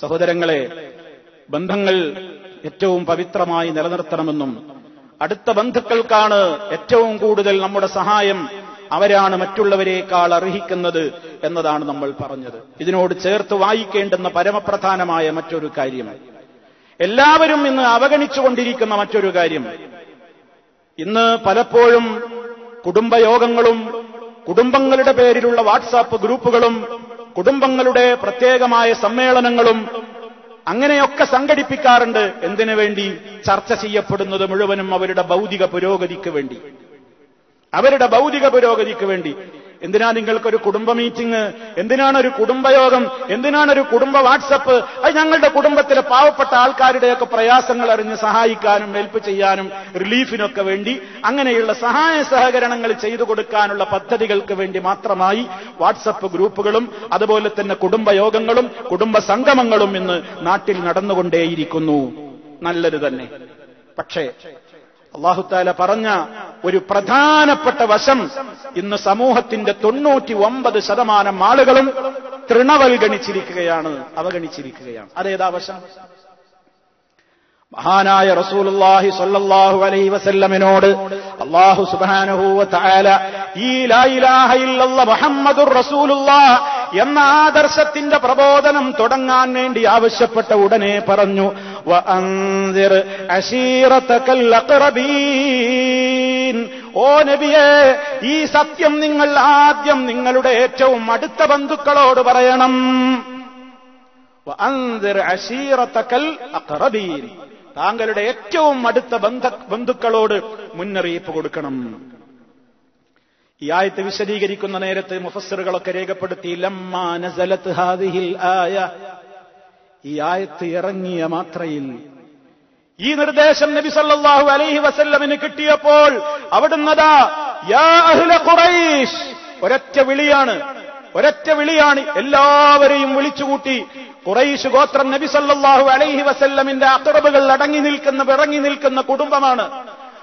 സഹോദരങ്ങളെ ബന്ധങ്ങൾ ഏറ്റവും പവിത്രമായി നിലനിർത്തണമെന്നും അടുത്ത ബന്ധുക്കൾക്കാണ് ഏറ്റവും കൂടുതൽ നമ്മുടെ സഹായം അവരാണ് മറ്റുള്ളവരെക്കാൾ അർഹിക്കുന്നത് എന്നതാണ് നമ്മൾ പറഞ്ഞത്. ഇതിനോട് ചേർത്ത് വായിക്കേണ്ടുന്ന പരമപ്രധാനമായ മറ്റൊരു കാര്യം. എല്ലാവരും ഇന്ന് അവഗണിച്ചുകൊണ്ടിരിക്കുന്ന മറ്റൊരു കാര്യം. ഇന്ന് പലപ്പോഴും കുടുംബയോഗങ്ങളും കുടുംബങ്ങളുടെ പേരിലുള്ള വാട്സാപ്പ് ഗ്രൂപ്പുകളും കുടുംബങ്ങളുടെ പ്രത്യേകമായ സമ്മേളനങ്ങളും അങ്ങനെയൊക്കെ സംഘടിപ്പിക്കാറുണ്ട്. എന്തിനു വേണ്ടി? ചർച്ച ചെയ്യപ്പെടുന്നത് മുഴുവനും അവരുടെ ഭൗതിക പുരോഗതിക്ക് വേണ്ടി. അവരുടെ ഭൗതിക പുരോഗതിക്ക് വേണ്ടി. എന്തിനാ നിങ്ങൾക്കൊരു കുടുംബ മീറ്റിംഗ് എന്തിനാണ് ഒരു കുടുംബയോഗം? എന്തിനാണ് ഒരു കുടുംബ വാട്സപ്പ് അത് ഞങ്ങളുടെ കുടുംബത്തിലെ പാവപ്പെട്ട ആൾക്കാരുടെയൊക്കെ പ്രയാസങ്ങൾ അറിഞ്ഞ് സഹായിക്കാനും ഹെൽപ്പ് ചെയ്യാനും റിലീഫിനൊക്കെ വേണ്ടി അങ്ങനെയുള്ള സഹായ സഹകരണങ്ങൾ ചെയ്തു കൊടുക്കാനുള്ള പദ്ധതികൾക്ക് വേണ്ടി മാത്രമായി വാട്സപ്പ് ഗ്രൂപ്പുകളും അതുപോലെ തന്നെ കുടുംബയോഗങ്ങളും കുടുംബ സംഗമങ്ങളും ഇന്ന് നാട്ടിൽ നടന്നുകൊണ്ടേയിരിക്കുന്നു. നല്ലത് തന്നെ. പക്ഷേ അള്ളാഹുത്താല പറഞ്ഞ ഒരു പ്രധാനപ്പെട്ട വശം ഇന്ന് സമൂഹത്തിന്റെ തൊണ്ണൂറ്റി ഒമ്പത് ശതമാനം ആളുകളും തൃണവൽഗണിച്ചിരിക്കുകയാണ് അവഗണിച്ചിരിക്കുകയാണ്. അതേതാ വശം? മഹാനായ റസൂലുള്ളാഹി സ്വല്ലല്ലാഹു അലൈഹി വസല്ലമിനോട് അല്ലാഹു സുബ്ഹാനഹു വ തആല ഈ ലാ ഇലാഹ ഇല്ലല്ലാഹ് മുഹമ്മദുർ റസൂലുള്ളാഹ് എന്ന ആദർശത്തിന്റെ പ്രബോധനം തുടങ്ങാൻ വേണ്ടി ആവശ്യപ്പെട്ട ഉടനെ പറഞ്ഞു ഓ നബിയെ ഈ സത്യം നിങ്ങൾ ആദ്യം നിങ്ങളുടെ ഏറ്റവും അടുത്ത ബന്ധുക്കളോട് പറയണം. താങ്കളുടെ ഏറ്റവും അടുത്ത ബന്ധ ബന്ധുക്കളോട് മുന്നറിയിപ്പ് കൊടുക്കണം. ഈ ആയത്ത് വിശദീകരിക്കുന്ന നേരത്ത് മുഫസ്സറുകളൊക്കെ രേഖപ്പെടുത്തി ലമ്മാ നസലത്ത് ഹാദിഹിൽ ആയ ഈ ആയത്ത് ഇറങ്ങിയ മാത്രയിൽ ഈ നിർദ്ദേശം നബി സല്ലാഹു അലൈഹി വസല്ലമിന് കിട്ടിയപ്പോൾ അവിടുന്നതാ ഖുറൈശ്! ഒരൊറ്റ വിളിയാണ്. ഒരൊറ്റ വിളിയാണ് എല്ലാവരെയും വിളിച്ചുകൂട്ടി. ഖുറൈശ് ഗോത്രം നബി സല്ലാഹു അലൈഹി വസല്ലമിന്റെ അക്രബുകൾ അടങ്ങി നിൽക്കുന്ന പിറങ്ങി നിൽക്കുന്ന കുടുംബമാണ്.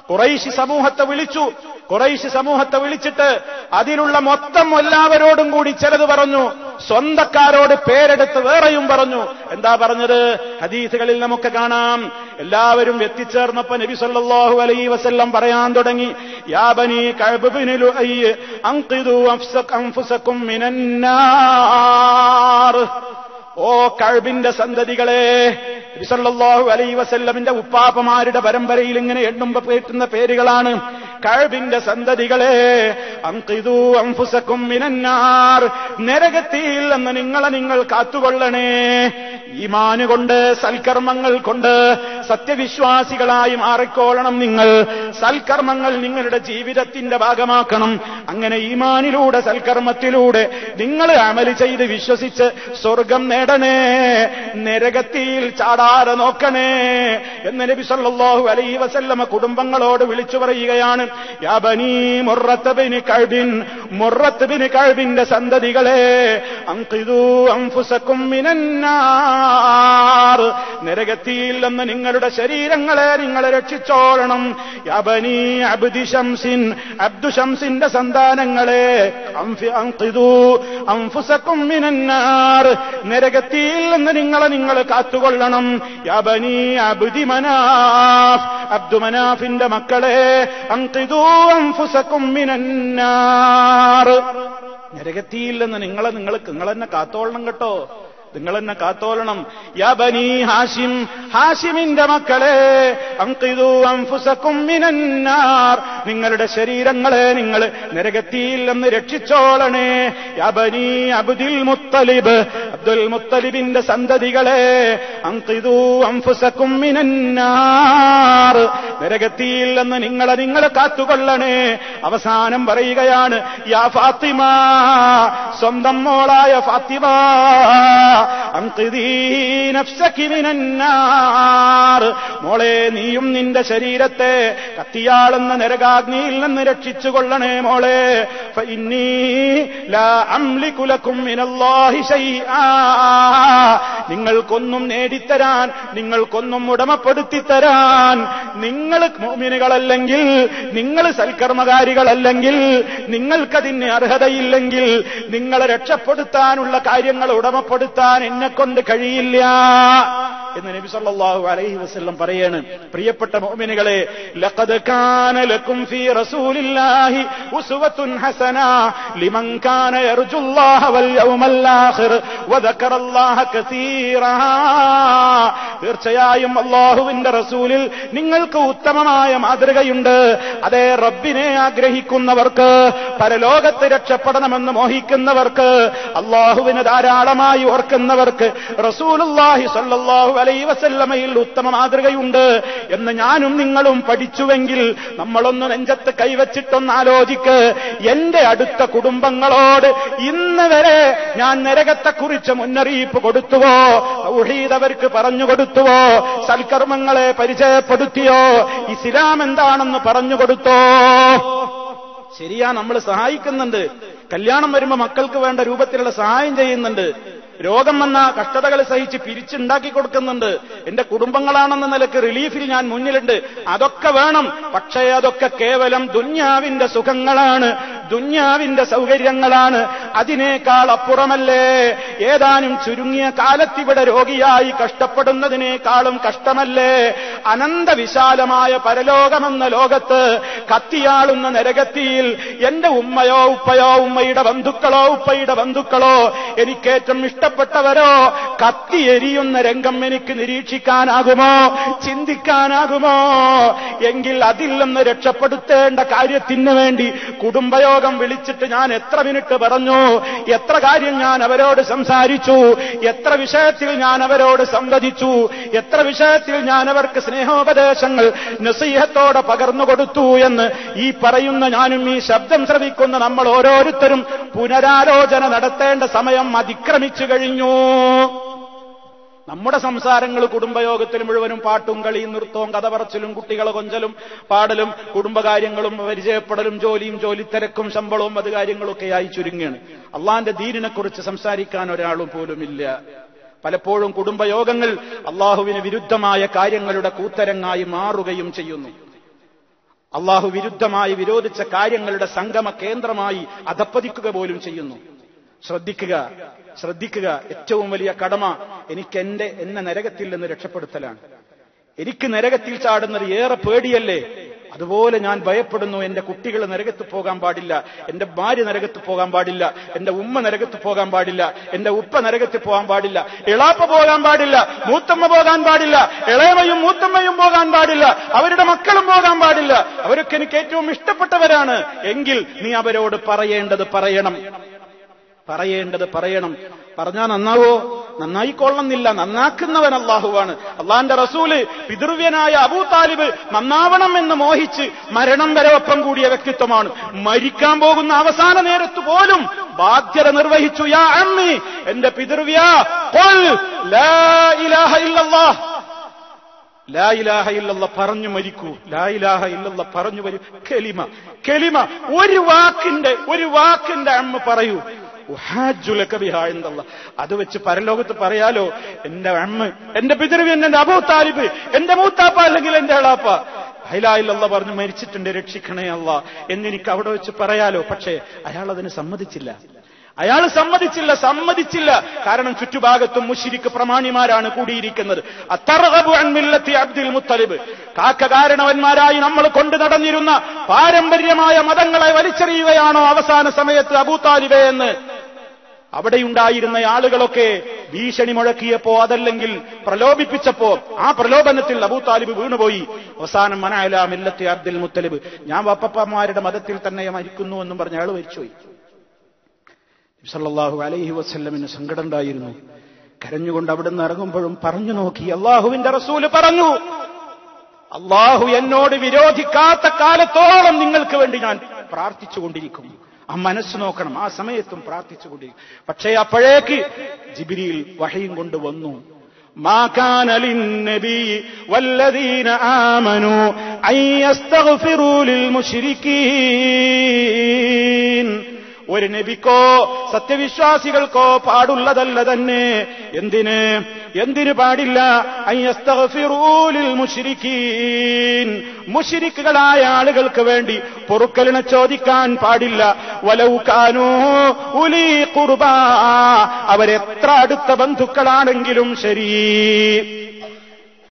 കുറൈശി സമൂഹത്തെ വിളിച്ചു. ഖുറൈശി സമൂഹത്തെ വിളിച്ചിട്ട് അതിലുള്ള മൊത്തം എല്ലാവരോടും കൂടി ചിലത് പറഞ്ഞു. സ്വന്തക്കാരോട് പേരെടുത്ത് വേറെയും പറഞ്ഞു. എന്താ പറഞ്ഞത്? ഹദീസുകളിൽ നമുക്ക് കാണാം. എല്ലാവരും എത്തിച്ചേർന്നപ്പോ നബി സല്ലല്ലാഹു അലൈഹി വസല്ലം പറയാൻ തുടങ്ങി. ഓ കഴിവിന്റെ സന്തതികളെ സല്ലല്ലാഹു അലൈ വസല്ലമിന്റെ ഉപ്പാപ്പമാരുടെ പരമ്പരയിൽ ഇങ്ങനെ എണ്ണുമ്പോ കേട്ടുന്ന പേരുകളാണ്. കഴുബിന്റെ സന്തതികളെ അങ്കിതു അംഫുസക്കും മിനന്നാർ നരകത്തിയിൽ നിന്ന് നിങ്ങളെ നിങ്ങൾ കാത്തുകൊള്ളണേ. ഈമാന് കൊണ്ട് സൽക്കർമ്മങ്ങൾ കൊണ്ട് സത്യവിശ്വാസികളായി മാറിക്കോളണം നിങ്ങൾ. സൽക്കർമ്മങ്ങൾ നിങ്ങളുടെ ജീവിതത്തിന്റെ ഭാഗമാക്കണം. അങ്ങനെ ഈമാനിലൂടെ സൽക്കർമ്മത്തിലൂടെ നിങ്ങൾ അമൽ ചെയ്ത് വിശ്വസിച്ച് സ്വർഗം നേടണേ നരകത്തിയിൽ ചാടാതെ നോക്കണേ എന്ന് നബി സല്ലല്ലാഹു അലൈഹി വസല്ലമ കുടുംബങ്ങളോട് വിളിച്ചു പറയുകയാണ്. കഅബിന്റെ സന്തതികളെ മിനന്നാർ നരകത്തിയിൽ നിന്ന് നിങ്ങളുടെ ശരീരങ്ങളെ നിങ്ങളെ രക്ഷിച്ചോളണം. യാ ബനീ അബ്ദി ശംസിൻ അബ്ദു ശംസിന്റെ സന്താനങ്ങളെ നരകത്തിയിൽ നിന്ന് നിങ്ങളെ നിങ്ങൾ കാത്തുകൊള്ളണം. യാ ബനീ അബ്ദി മനാഫ്. അബ്ദു മനാഫിന്റെ മക്കളെ അൻഫുസകും മിനന്നാർ. നരകത്തിയിൽ നിന്ന് നിങ്ങളെ നിങ്ങൾ നിങ്ങൾ തന്നെ കാത്തോളണം കേട്ടോ. നിങ്ങൾ എന്നെ കാത്തോളണം. യാ ബനി ഹാഷിം ഹാഷിമിന്റെ മക്കളെ അങ്കിതു അംഫുസക്കും മിനന്നാർ. നിങ്ങളുടെ ശരീരങ്ങളെ നിങ്ങൾ നരകത്തിയിൽ നിന്ന് രക്ഷിച്ചോളണേ. അബനി ബനി അബ്ദുൽ മുത്തലിബ് അബ്ദുൽ മുത്തലിബിന്റെ സന്തതികളെ നരകത്തിയിൽ നിന്ന് നിങ്ങളെ നിങ്ങൾ കാത്തുകൊള്ളണേ. അവസാനം പറയുകയാണ് യാ ഫാത്തിമ സ്വന്തം മോളായ ഫാത്തിമ മോളെ നീയും നിന്റെ ശരീരത്തെ കത്തിയാളുന്ന നരകാഗ്നിയിൽ നിന്ന് രക്ഷിച്ചുകൊള്ളണേ മോളെ. നിങ്ങൾക്കൊന്നും നേടിത്തരാൻ നിങ്ങൾക്കൊന്നും ഉടമപ്പെടുത്തി തരാൻ നിങ്ങൾ മോമിനുകളല്ലെങ്കിൽ നിങ്ങൾ സൽക്കർമ്മകാരികളല്ലെങ്കിൽ നിങ്ങൾക്കതിന് അർഹതയില്ലെങ്കിൽ നിങ്ങളെ രക്ഷപ്പെടുത്താനുള്ള കാര്യങ്ങൾ ഉടമപ്പെടുത്താൻ എന്നെ കൊണ്ട് കഴിയില്ല. എന്ന് നബി സല്ലല്ലാഹു അലൈഹി വസല്ലം പറയാണ്. പ്രിയപ്പെട്ട മുഅ്മിനുകളെ കാന ലക്കും റസൂലില്ലാഹി ഹസന ലിമൻ കാന യർജുല്ലാഹ വൽ യൗമൽ കസീറ തീർച്ചയായും അള്ളാഹുവിന്റെ റസൂലിൽ നിങ്ങൾക്ക് ഉത്തമമായ മാതൃകയുണ്ട്. അതേ റബ്ബിനെ ആഗ്രഹിക്കുന്നവർക്ക് പരലോകത്ത് രക്ഷപ്പെടണമെന്ന് മോഹിക്കുന്നവർക്ക് അള്ളാഹുവിന് ധാരാളമായി ഓർക്കുന്നവർക്ക് റസൂലുല്ലാഹി സല്ലല്ലാഹു അലൈ വസല്ലമയിൽ ഉത്തമ മാതൃകയുണ്ട് എന്ന് ഞാനും നിങ്ങളും പഠിച്ചുവെങ്കിൽ നമ്മളൊന്ന് നെഞ്ചത്ത് കൈവച്ചിട്ടൊന്ന് ആലോചിക്ക് എന്റെ അടുത്ത കുടുംബങ്ങളോട് ഇന്ന് വരെ ഞാൻ നരകത്തെക്കുറിച്ച് മുന്നറിയിപ്പ് കൊടുത്തുവോ? ഔഹീദ് പറഞ്ഞു കൊടുത്തുവോ? സൽക്കർമ്മങ്ങളെ പരിചയപ്പെടുത്തിയോ? ഇസ്ലാം എന്താണെന്ന് പറഞ്ഞു കൊടുത്തോ? ശരിയാ നമ്മൾ സഹായിക്കുന്നുണ്ട്. കല്യാണം വരുമ്പോ മക്കൾക്ക് വേണ്ട രൂപത്തിലുള്ള സഹായം ചെയ്യുന്നുണ്ട്. രോഗം വന്ന കഷ്ടതകൾ സഹിച്ച് പിരിച്ചുണ്ടാക്കി കൊടുക്കുന്നുണ്ട്. എന്റെ കുടുംബങ്ങളാണെന്ന നിലയ്ക്ക് റിലീഫിൽ ഞാൻ മുന്നിലുണ്ട്. അതൊക്കെ വേണം. പക്ഷേ അതൊക്കെ കേവലം ദുന്യാവിന്റെ സുഖങ്ങളാണ്. ദുന്യാവിന്റെ സൗകര്യങ്ങളാണ്. അതിനേക്കാൾ അപ്പുറമല്ലേ? ഏതാനും ചുരുങ്ങിയ കാലത്തിവിടെ രോഗിയായി കഷ്ടപ്പെടുന്നതിനേക്കാളും കഷ്ടമല്ലേ? അനന്ത വിശാലമായ പരലോകമെന്ന ലോകത്ത് കത്തിയാളുന്ന നരകത്തിയിൽ എന്റെ ഉമ്മയോ ഉപ്പയോ ഉമ്മയുടെ ബന്ധുക്കളോ ഉപ്പയുടെ ബന്ധുക്കളോ എനിക്കേറ്റവും ഇഷ്ടപ്പെട്ടവരോ കത്തി എരിയുന്ന രംഗം എനിക്ക് നിരീക്ഷിക്കാനാകുമോ? ചിന്തിക്കാനാകുമോ? എങ്കിൽ അതിൽ നിന്ന് രക്ഷപ്പെടുത്തേണ്ട കാര്യത്തിന് വേണ്ടി കുടുംബയോഗം വിളിച്ചിട്ട് ഞാൻ എത്ര മിനിറ്റ് പറഞ്ഞു? എത്ര കാര്യം ഞാൻ അവരോട് സംസാരിച്ചു? എത്ര വിഷയത്തിൽ ഞാൻ അവരോട് സംവദിച്ചു? എത്ര വിഷയത്തിൽ ഞാൻ അവർക്ക് സ്നേഹോപദേശങ്ങൾ നസീഹത്തോടെ പകർന്നു കൊടുത്തു എന്ന് ഈ പറയുന്ന ഞാനും ഈ ശബ്ദം ശ്രവിക്കുന്ന നമ്മൾ ഓരോരുത്തരും പുനരാലോചന നടത്തേണ്ട സമയം അതിക്രമിച്ചു കഴിഞ്ഞു. നമ്മുടെ സംസാരങ്ങൾ കുടുംബയോഗത്തിൽ മുഴുവനും പാട്ടും കളിയും നൃത്തവും കഥ പറച്ചിലും കുട്ടികളെ കൊഞ്ചലും പാടലും കുടുംബകാര്യങ്ങളും പരിചയപ്പെടലും ജോലിയും ജോലിത്തിരക്കും ശമ്പളവും അത് കാര്യങ്ങളൊക്കെയായി ചുരുങ്ങുകയാണ്. അള്ളാന്റെ ദീനിനെക്കുറിച്ച് സംസാരിക്കാൻ ഒരാളും പോലുമില്ല. പലപ്പോഴും കുടുംബയോഗങ്ങൾ അള്ളാഹുവിന് വിരുദ്ധമായ കാര്യങ്ങളുടെ കൂത്തരങ്ങായി മാറുകയും ചെയ്യുന്നു. അള്ളാഹു വിരുദ്ധമായി വിരോധിച്ച കാര്യങ്ങളുടെ സംഗമ കേന്ദ്രമായി അധപ്പതിക്കുക പോലും ചെയ്യുന്നു. ശ്രദ്ധിക്കുക. ശ്രദ്ധിക്കുക. ഏറ്റവും വലിയ കടമ എനിക്ക് എന്റെ എന്നെ നരകത്തിൽ നിന്ന് രക്ഷപ്പെടുത്തലാണ്. എനിക്ക് നരകത്തിൽ ചാടുന്നത് ഏറെ പേടിയല്ലേ? അതുപോലെ ഞാൻ ഭയപ്പെടുന്നു എന്റെ കുട്ടികൾ നരകത്ത് പോകാൻ പാടില്ല എന്റെ ഭാര്യ നരകത്ത് പോകാൻ പാടില്ല എന്റെ ഉമ്മ നരകത്ത് പോകാൻ പാടില്ല എന്റെ ഉപ്പ നരകത്ത് പോകാൻ പാടില്ല ഇളാപ്പ പോകാൻ പാടില്ല മൂത്തമ്മ പോകാൻ പാടില്ല ഇളയമയും മൂത്തമ്മയും പോകാൻ പാടില്ല അവരുടെ മക്കളും പോകാൻ പാടില്ല. അവരൊക്കെ എനിക്ക് ഏറ്റവും ഇഷ്ടപ്പെട്ടവരാണ്. എങ്കിൽ നീ അവരോട് പറയേണ്ടത് പറയണം. പറയേണ്ടത് പറയണം. പറഞ്ഞാൽ നന്നാവോ? നന്നായിക്കൊള്ളുന്നില്ല നന്നാക്കുന്നവൻ അള്ളാഹുവാണ്. അള്ളാന്റെ റസൂൽ പിതൃവ്യനായ അബൂ താലിബ് നന്നാവണം എന്ന് മോഹിച്ച് മരണം വരെ ഒപ്പം കൂടിയ വ്യക്തിത്വമാണ്. മരിക്കാൻ പോകുന്ന അവസാന നേരത്തു പോലും ബാധ്യത നിർവഹിച്ചു യാ അമ്മി എന്റെ പിതൃവ്യ പറഞ്ഞു മരിക്കൂ. ലാ ഇലാഹ ഇല്ലല്ല പറഞ്ഞു വരൂ കെലിമ കെലിമ ഒരു വാക്കിന്റെ ഒരു വാക്കിന്റെ അമ്മ പറയൂ. അത് വെച്ച് പരലോകത്ത് പറയാലോ എന്റെ അമ്മ എന്റെ പിതൃവി എന്റെ അബൂ താലിബ് എന്റെ മൂത്താപ്പ അല്ലെങ്കിൽ എന്റെ അളാപ്പ ഹൈലായില്ല പറഞ്ഞു മരിച്ചിട്ടുണ്ട് രക്ഷിക്കണേ അല്ല. എന്നെനിക്ക് അവിടെ വെച്ച് പറയാലോ. പക്ഷേ അയാൾ അതിന് സമ്മതിച്ചില്ല. അയാൾ സമ്മതിച്ചില്ല സമ്മതിച്ചില്ല. കാരണം ചുറ്റുഭാഗത്തും മുഷിരിക്ക് പ്രമാണിമാരാണ് കൂടിയിരിക്കുന്നത്. അബ്ദുൽ മുത്തലിബ്. കാക്കകാരണവന്മാരായി നമ്മൾ കൊണ്ടു നടന്നിരുന്ന പാരമ്പര്യമായ മതങ്ങളെ വലിച്ചെറിയുകയാണോ അവസാന സമയത്ത് അബൂ താലിബെ എന്ന്? അവിടെയുണ്ടായിരുന്ന ആളുകളൊക്കെ ഭീഷണി മുഴക്കിയപ്പോ അതല്ലെങ്കിൽ പ്രലോഭിപ്പിച്ചപ്പോ ആ പ്രലോഭനത്തിൽ അബൂ താലിബ് വീണുപോയി. അവസാനം മനഅല മില്ലത്തി അബ്ദുൽ മുത്തലിബ്. ഞാൻ വപ്പപ്പമാരുടെ മതത്തിൽ തന്നെ മരിക്കുന്നു എന്നും പറഞ്ഞ അയാൾ മരിച്ചുപോയി. സല്ലാഹു അലൈഹി വസ്ല്ലമിന് സങ്കടം ഉണ്ടായിരുന്നു. കരഞ്ഞുകൊണ്ട് അവിടുന്ന് ഇറങ്ങുമ്പോഴും പറഞ്ഞു നോക്കി അള്ളാഹുവിന്റെ റസൂൽ പറഞ്ഞു അള്ളാഹു എന്നോട് വിരോധിക്കാത്ത കാലത്തോളം നിങ്ങൾക്ക് വേണ്ടി ഞാൻ പ്രാർത്ഥിച്ചുകൊണ്ടിരിക്കും. ആ മനസ്സ് നോക്കണം ആ സമയത്തും പ്രാർത്ഥിച്ചുകൊണ്ടിരിക്കും പക്ഷേ അപ്പോഴേക്ക് ജിബിരിയിൽ വഹയും കൊണ്ട് വന്നു ما كان للنبي والذين آمنوا أن يستغفروا للمشركين ഒരു നബിക്കോ സത്യവിശ്വാസികൾക്കോ പാടുള്ളതല്ല തന്നെ എന്തിന് എന്തിനു പാടില്ല? മുഷിരിക്കുകളായ ആളുകൾക്ക് വേണ്ടി പൊറുക്കലിനെ ചോദിക്കാൻ പാടില്ല. വലൗകാനോ ഉലി കുർബ അവരെത്ര അടുത്ത ബന്ധുക്കളാണെങ്കിലും ശരി.